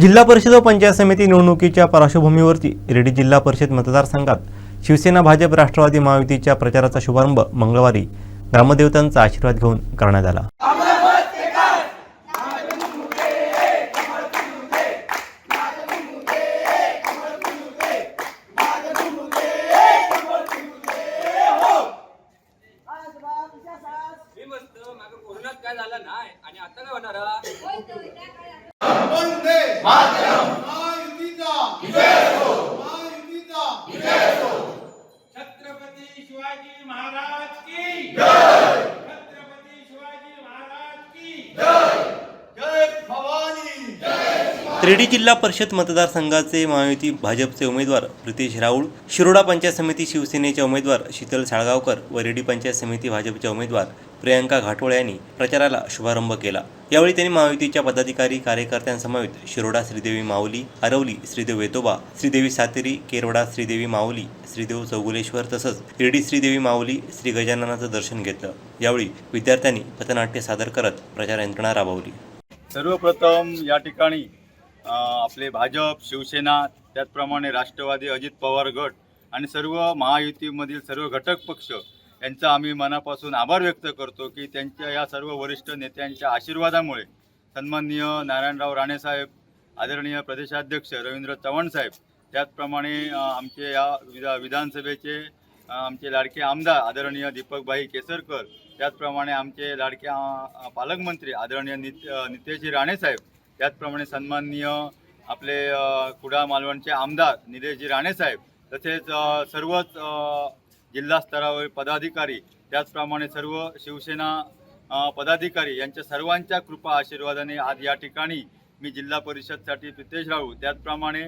जिल्हा परिषद व पंचायत समिती निवडणुकीच्या पार्श्वभूमीवरती रेडी जिल्हा परिषद मतदारसंघात शिवसेना भाजप राष्ट्रवादी महायुतीच्या प्रचाराचा शुभारंभ मंगळवारी ग्रामदेवतांचा आशीर्वाद घेऊन करण्यात आला. मी मस्त मागे कोरोनात काय झालं नाही. आणि आता काय होणार हा? वंदे मातरम महायुतीचा विजय असो महायुतीचा विजय असो छत्रपती शिवाजी महाराज की जय छत्रपती शिवाजी महाराज की जय भवानी रेडी जिल्हा परिषद मतदारसंघाचे महायुती भाजपचे उमेदवार प्रितेश राऊळ शिरोडा पंचायत समिती शिवसेनेचे उमेदवार शीतल साळगावकर व रेडी पंचायत समिती भाजपच्या उमेदवार प्रियांका घाटोळे यांनी प्रचाराला शुभारंभ केला. यावेळी त्यांनी महायुतीच्या पदाधिकारी कार्यकर्त्यांसमवेत शिरोडा श्रीदेवी माऊली आरवली श्रीदेव वेतोबा श्रीदेवी सातेरी केरवडा श्रीदेवी माऊली श्रीदेव चौगुलेश्वर तसंच रेडी श्रीदेवी माऊली श्री गजाननाचं दर्शन घेतलं. यावेळी विद्यार्थ्यांनी पथनाट्य सादर करत प्रचार यंत्रणा राबवली. सर्वप्रथम या ठिकाणी आपले भाजप शिवसेना त्याचप्रमाणे राष्ट्रवादी अजित पवार गट आणि सर्व महायुतीमधील सर्व घटक पक्ष यांचा आम्ही मनापासून आभार व्यक्त करतो की त्यांच्या या सर्व वरिष्ठ नेत्यांच्या आशीर्वादामुळे सन्माननीय नारायणराव राणेसाहेब आदरणीय प्रदेशाध्यक्ष रवींद्र चव्हाण साहेब त्याचप्रमाणे आमचे या विधा विधानसभेचे आमचे लाडके आमदार आदरणीय दीपकभाई केसरकर त्याचप्रमाणे आमचे लाडके पालकमंत्री आदरणीय नित नितेशजी राणेसाहेब त्याचप्रमाणे सन्माननीय आपले कुडाळ मालवणचे आमदार निलेशजी राणेसाहेब तसेच सर्वच जिल्हा स्तरावर पदाधिकारी त्याचप्रमाणे सर्व शिवसेना पदाधिकारी यांच्या सर्वांच्या कृपा आशीर्वादाने आज या ठिकाणी मी जिल्हा परिषदसाठी प्रितेश राहू त्याचप्रमाणे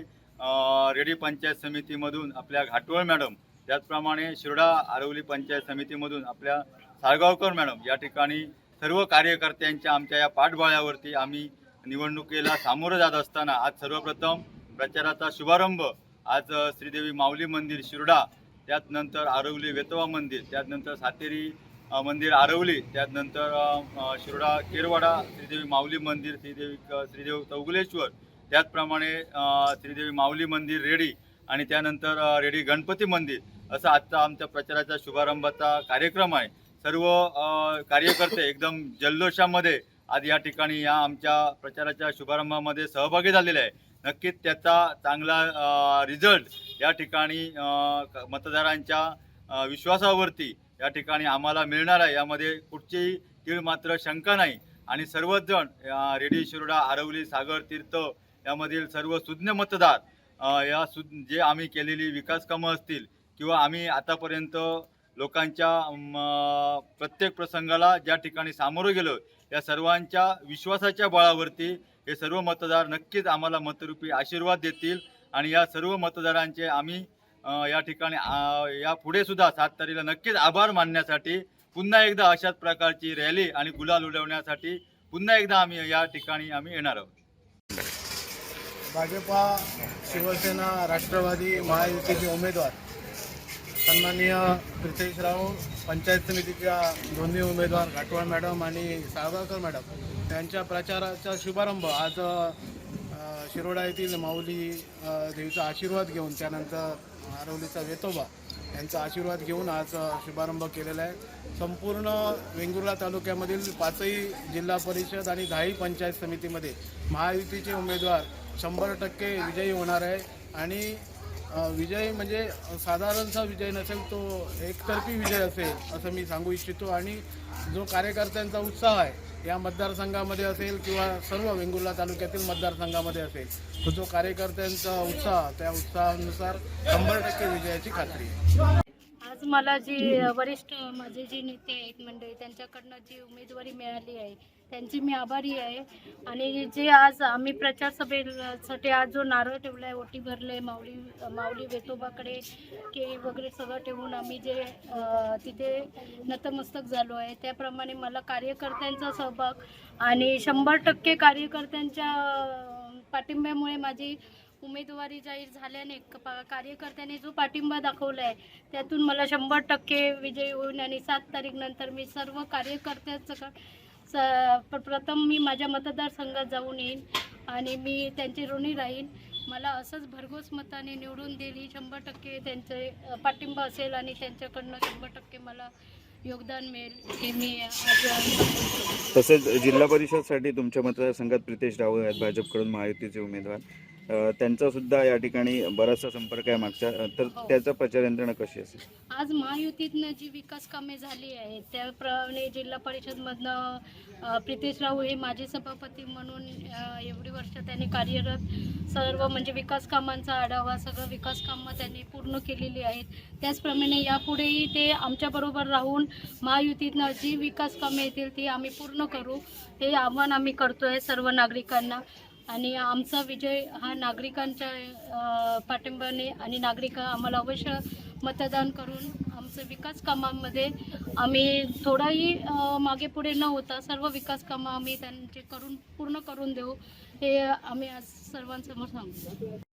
रेडी पंचायत समितीमधून आपल्या घाटवळ मॅडम त्याचप्रमाणे शिरडा आरवली पंचायत समितीमधून आपल्या साळगावकर मॅडम या ठिकाणी सर्व कार्यकर्त्यांच्या आमच्या या पाठबळावरती आम्ही निवडणुकीला सामोरं जात असताना आज सर्वप्रथम प्रचाराचा शुभारंभ. आज श्रीदेवी माऊली मंदिर शिरोडा त्याचनंतर आरवली वेतवा मंदिर त्यातनंतर सातेरी मंदिर आरवली त्यातनंतर शिरोडा केरवाडा श्रीदेवी माऊली मंदिर श्रीदेवी श्रीदेव चौगुलेश्वर त्याचप्रमाणे श्रीदेवी माऊली मंदिर रेडी आणि त्यानंतर रेडी गणपती मंदिर. असा आजचा आमच्या प्रचाराचा शुभारंभाचा कार्यक्रम आहे. सर्व कार्यकर्ते एकदम जल्लोषामध्ये आज या ठिकाणी या आमच्या प्रचाराच्या शुभारंभामध्ये सहभागी झालेले आहे. नक्कीच त्याचा चांगला रिझल्ट या ठिकाणी मतदारांच्या विश्वासावरती या ठिकाणी आम्हाला मिळणार आहे. यामध्ये कुठचीही तीळ मात्र शंका नाही. आणि सर्वच जण रेडी शिरोडा आरवली सागर तीर्थ यामधील सर्व सुज्ञ मतदार या सु जे आम्ही केलेली विकास कामं असतील किंवा आम्ही आतापर्यंत लोकांच्या प्रत्येक प्रसंगाला ज्या ठिकाणी सामोरं गेलो या सर्वांच्या विश्वासाच्या बळावरती हे सर्व मतदार नक्कीच आम्हाला मतरूपी आशीर्वाद देतील. आणि या सर्व मतदारांचे आम्ही या ठिकाणी या पुढे सुद्धा सात तारीखला नक्कीच आभार मानण्यासाठी पुन्हा एकदा अशाच प्रकारची रॅली आणि गुलाल उडवण्यासाठी पुन्हा एकदा आम्ही या ठिकाणी आम्ही येणार आहोत. भाजपा शिवसेना राष्ट्रवादी महायुतीचे उमेदवार सन्माननीय प्रितेश राव पंचायत समितीच्या दोन्ही उमेदवार घाटवाळ मॅडम आणि साळगावकर मॅडम यांच्या प्रचाराचा शुभारंभ. आज शिरोडा येथील माऊली देवीचा आशीर्वाद घेऊन त्यानंतर आरवलीचा वेतोबा यांचा आशीर्वाद घेऊन आज शुभारंभ केलेला आहे. संपूर्ण वेंगुर्ला तालुक्यामधील पाचही जिल्हा परिषद आणि दहाही पंचायत समितीमध्ये महायुतीचे उमेदवार शंभर टक्के विजयी होणार आहे आणि विजय म्हणजे साधारणचा विजय नसेल तो एकतर्फी विजय असेल असं मी सांगू इच्छितो. आणि जो कार्यकर्त्यांचा उत्साह आहे या मतदारसंघामध्ये असेल किंवा सर्व वेंगुर्ला तालुक्यातील मतदारसंघामध्ये असेल तो जो कार्यकर्त्यांचा उत्साह त्या उत्साहानुसार शंभर टक्के विजयाची खात्री आहे. मला जी वरिष्ठ माझे जे नेते आहेत मंडळी त्यांच्याकडनं जी उमेदवारी मिळाली आहे त्यांची मी आभारी आहे. आणि जे आज आम्ही प्रचार सभेसाठी आज जो नारळ ठेवला आहे ओटी भरले माऊली माऊली वेतोबाकडे केळी वगैरे सगळं ठेवून आम्ही जे तिथे नतमस्तक झालो आहे त्याप्रमाणे मला कार्यकर्त्यांचा सहभाग आणि शंभर टक्के कार्यकर्त्यांच्या पाठिंब्यामुळे माझी उमेदवारी जाहीर झाल्याने पा- कार्यकर्त्यांनी जो पाठिंबा दाखवला आहे त्यातून मला शंभर टक्के विजय होईल आणि सात तारीख नंतर मी सर्व कार्यकर्त्याचं स प्रथम मी माझ्या मतदारसंघात जाऊन येईन आणि मी त्यांची ऋणी राहीन. मला असंच भरघोस मताने निवडून देईल ही शंभर टक्के त्यांचे पाठिंबा असेल आणि त्यांच्याकडनं शंभर टक्के मला योगदान मिळेल हे मी आज तसेच जिल्हा परिषदसाठी तुमच्या मतदारसंघात प्रितेश रावळ आहेत. भाजपकडून महायुतीचे उमेदवार. त्यांचा सुद्धा या ठिकाणी बराचसा संपर्क आहे मागच्या तर हो. त्याचा प्रचार यंत्रणा कशी असेल? आज महायुतीतनं जी विकास कामे झाली आहेत त्याप्रमाणे जिल्हा परिषदमधनं प्रितेश राऊ हे माजी सभापती म्हणून एवढी वर्ष त्यांनी कार्यरत सर्व म्हणजे विकास कामांचा आढावा सगळं विकास कामं त्यांनी पूर्ण केलेली आहेत. त्याचप्रमाणे यापुढेही ते आमच्याबरोबर राहून महायुतीतनं जी विकास कामे येतील ती आम्ही पूर्ण करू. हे आव्हान आम्ही करतो आहे सर्व नागरिकांना. आणि आमचा विजय हा नागरिकांच्या पाठिंबाने पाठिंब्याने आणि नागरिक आम्हाला अवश्य मतदान करून आमचं विकास कामांमध्ये आम्ही थोडाही मागे पुढे न होता सर्व विकास कामं आम्ही त्यांचे करून पूर्ण करून देऊ हे आम्ही आज सर्वांसमोर सांगतो